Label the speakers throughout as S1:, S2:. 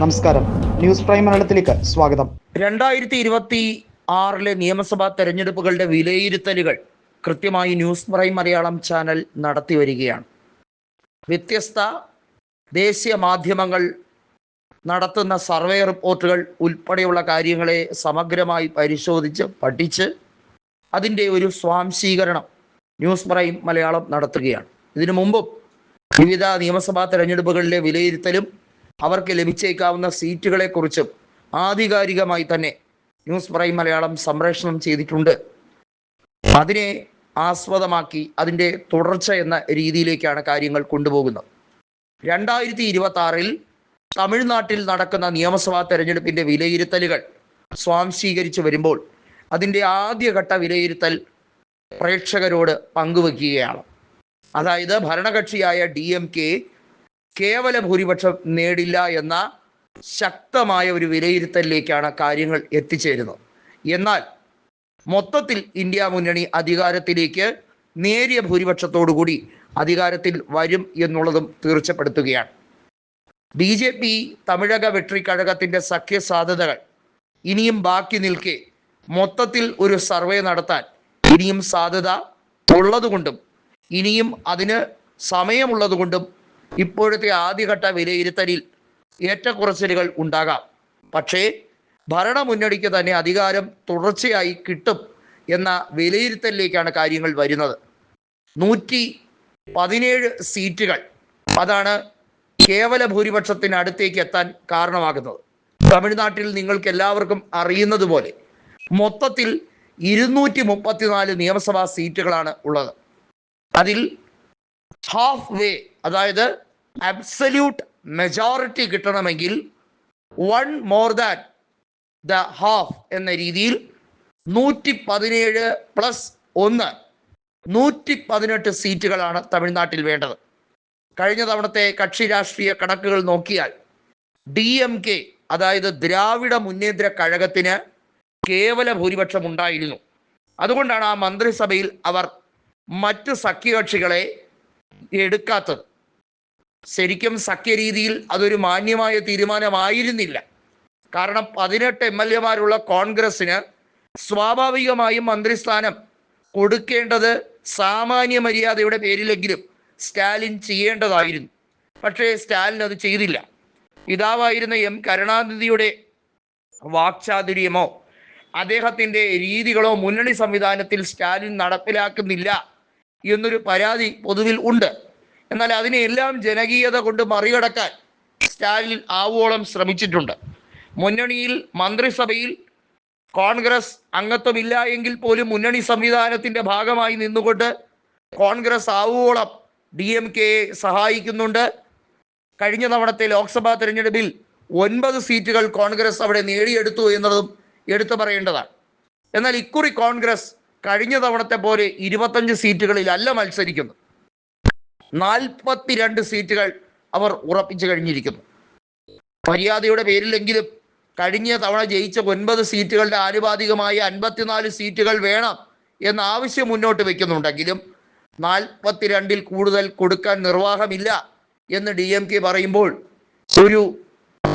S1: നമസ്കാരം. News prime മലയാളത്തിലേക്ക് സ്വാഗതം.
S2: രണ്ടായിരത്തി ഇരുപത്തി ആറിലെ നിയമസഭാ തെരഞ്ഞെടുപ്പുകളുടെ വിലയിരുത്തലുകൾ കൃത്യമായി ന്യൂസ് പ്രൈം മലയാളം ചാനൽ നടത്തി വരികയാണ്. വ്യത്യസ്ത ദേശീയ മാധ്യമങ്ങൾ നടത്തുന്ന സർവേ റിപ്പോർട്ടുകൾ ഉൾപ്പെടെയുള്ള കാര്യങ്ങളെ സമഗ്രമായി പരിശോധിച്ച് പഠിച്ച് അതിന്റെ ഒരു സ്വാംശീകരണം ന്യൂസ് പ്രൈം മലയാളം നടത്തുകയാണ്. ഇതിനു മുമ്പും വിവിധ നിയമസഭാ തെരഞ്ഞെടുപ്പുകളിലെ വിലയിരുത്തലും അവർക്ക് ലഭിച്ചേക്കാവുന്ന സീറ്റുകളെക്കുറിച്ചും ആധികാരികമായി തന്നെ ന്യൂസ് പ്രൈം മലയാളം സംപ്രേഷണം ചെയ്തിട്ടുണ്ട്. അതിനെ ആസ്പദമാക്കി അതിന്റെ തുടർച്ച എന്ന രീതിയിലേക്കാണ് കാര്യങ്ങൾ കൊണ്ടുപോകുന്നത്. രണ്ടായിരത്തി ഇരുപത്തി ആറിൽ തമിഴ്നാട്ടിൽ നടക്കുന്ന നിയമസഭാ തെരഞ്ഞെടുപ്പിന്റെ വിലയിരുത്തലുകൾ സ്വാംശീകരിച്ചു വരുമ്പോൾ അതിന്റെ ആദ്യഘട്ട വിലയിരുത്തൽ പ്രേക്ഷകരോട് പങ്കുവെക്കുകയാണ്. അതായത് ഭരണകക്ഷിയായ ഡി എം കെ കേവല ഭൂരിപക്ഷം നേടില്ല എന്ന ശക്തമായ ഒരു വിലയിരുത്തലിലേക്കാണ് കാര്യങ്ങൾ എത്തിച്ചേരുന്നത്. എന്നാൽ മൊത്തത്തിൽ ഇന്ത്യ മുന്നണി അധികാരത്തിലേക്ക് നേരിയ ഭൂരിപക്ഷത്തോടുകൂടി അധികാരത്തിൽ വരും എന്നുള്ളതും തീർച്ചപ്പെടുത്തുകയാണ്. ബി ജെ പി തമിഴക വെട്രിക്കഴകത്തിന്റെ സഖ്യ സാധ്യതകൾ ഇനിയും ബാക്കി നിൽക്കെ മൊത്തത്തിൽ ഒരു സർവേ നടത്താൻ ഇനിയും സാധ്യത ഉള്ളതുകൊണ്ടും ഇനിയും അതിന് സമയമുള്ളതുകൊണ്ടും ഇപ്പോഴത്തെ ആദ്യഘട്ട വിലയിരുത്തലിൽ ഏറ്റക്കുറച്ചിലുകൾ ഉണ്ടാകാം. പക്ഷേ ഭരണ ഭരണമുന്നണിക്ക് തന്നെ അധികാരം തുടർച്ചയായി കിട്ടും എന്ന വിലയിരുത്തലിലേക്കാണ് കാര്യങ്ങൾ വരുന്നത്. നൂറ്റി പതിനേഴ് സീറ്റുകൾ അതാണ് കേവല ഭൂരിപക്ഷത്തിന് അടുത്തേക്ക് എത്താൻ കാരണമാകുന്നത്. തമിഴ്നാട്ടിൽ നിങ്ങൾക്ക് എല്ലാവർക്കും അറിയുന്നത് പോലെ മൊത്തത്തിൽ ഇരുന്നൂറ്റി മുപ്പത്തിനാല് നിയമസഭാ സീറ്റുകളാണ് ഉള്ളത്. അതിൽ ഹാഫ് വേ അതായത് അബ്സല്യൂട്ട് മെജോറിറ്റി കിട്ടണമെങ്കിൽ one more than the half എന്ന രീതിയിൽ നൂറ്റി പതിനേഴ് പ്ലസ് ഒന്ന് നൂറ്റി പതിനെട്ട് സീറ്റുകളാണ് തമിഴ്നാട്ടിൽ വേണ്ടത്. കഴിഞ്ഞ തവണത്തെ കക്ഷി രാഷ്ട്രീയ കണക്കുകൾ നോക്കിയാൽ ഡി എം കെ അതായത് ദ്രാവിഡ മുന്നേറ്റ കഴകത്തിന് കേവല ഭൂരിപക്ഷം ഉണ്ടായിരുന്നു. അതുകൊണ്ടാണ് ആ മന്ത്രിസഭയിൽ അവർ മറ്റ് സഖ്യകക്ഷികളെ എടുക്കാത്തത്. ശരിക്കും സഖ്യ രീതിയിൽ അതൊരു മാന്യമായ തീരുമാനമായിരുന്നില്ല. കാരണം പതിനെട്ട് എം എൽ എമാരുള്ള കോൺഗ്രസിന് സ്വാഭാവികമായും മന്ത്രിസ്ഥാനം കൊടുക്കേണ്ടത് സാമാന്യ മര്യാദയുടെ പേരിലെങ്കിലും സ്റ്റാലിൻ ചെയ്യേണ്ടതായിരുന്നു. പക്ഷേ സ്റ്റാലിൻ അത് ചെയ്തില്ല. പിതാവായിരുന്ന എം കരുണാനിധിയുടെ വാക്ചാതുര്യമോ അദ്ദേഹത്തിന്റെ രീതികളോ മുന്നണി സംവിധാനത്തിൽ സ്റ്റാലിൻ നടപ്പിലാക്കുന്നില്ല എന്നൊരു പരാതി പൊതുവിൽ ഉണ്ട്. എന്നാൽ അതിനെല്ലാം ജനകീയത കൊണ്ട് മറികടക്കാൻ സ്റ്റാലിൻ ആവോളം ശ്രമിച്ചിട്ടുണ്ട്. മുന്നണിയിൽ മന്ത്രിസഭയിൽ കോൺഗ്രസ് അംഗത്വമില്ല എങ്കിൽ പോലും മുന്നണി സംവിധാനത്തിന്റെ ഭാഗമായി നിന്നുകൊണ്ട് കോൺഗ്രസ് ആവോളം ഡി എം കെയെ സഹായിക്കുന്നുണ്ട്. കഴിഞ്ഞ തവണത്തെ ലോക്സഭാ തെരഞ്ഞെടുപ്പിൽ ഒൻപത് സീറ്റുകൾ കോൺഗ്രസ് അവിടെ നേടിയെടുത്തു എന്നതും എടുത്തു പറയേണ്ടതാണ്. എന്നാൽ ഇക്കുറി കോൺഗ്രസ് കഴിഞ്ഞ തവണത്തെ പോലെ ഇരുപത്തഞ്ച് സീറ്റുകളിലല്ല മത്സരിക്കുന്നു നാൽപ്പത്തിരണ്ട് സീറ്റുകൾ അവർ ഉറപ്പിച്ചു കഴിഞ്ഞിരിക്കുന്നു. മര്യാദയുടെ പേരിലെങ്കിലും കഴിഞ്ഞ തവണ ജയിച്ച ഒൻപത് സീറ്റുകളുടെ ആനുപാതികമായി അൻപത്തിനാല് സീറ്റുകൾ വേണം എന്ന ആവശ്യം മുന്നോട്ട് വെക്കുന്നുണ്ടെങ്കിലും നാൽപ്പത്തിരണ്ടിൽ കൂടുതൽ കൊടുക്കാൻ നിർവാഹമില്ല എന്ന് ഡി എം കെ പറയുമ്പോൾ ഒരു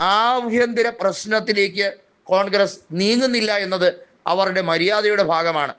S2: ആഭ്യന്തര പ്രശ്നത്തിലേക്ക് കോൺഗ്രസ് നീങ്ങുന്നില്ല എന്നത് അവരുടെ മര്യാദയുടെ ഭാഗമാണ്.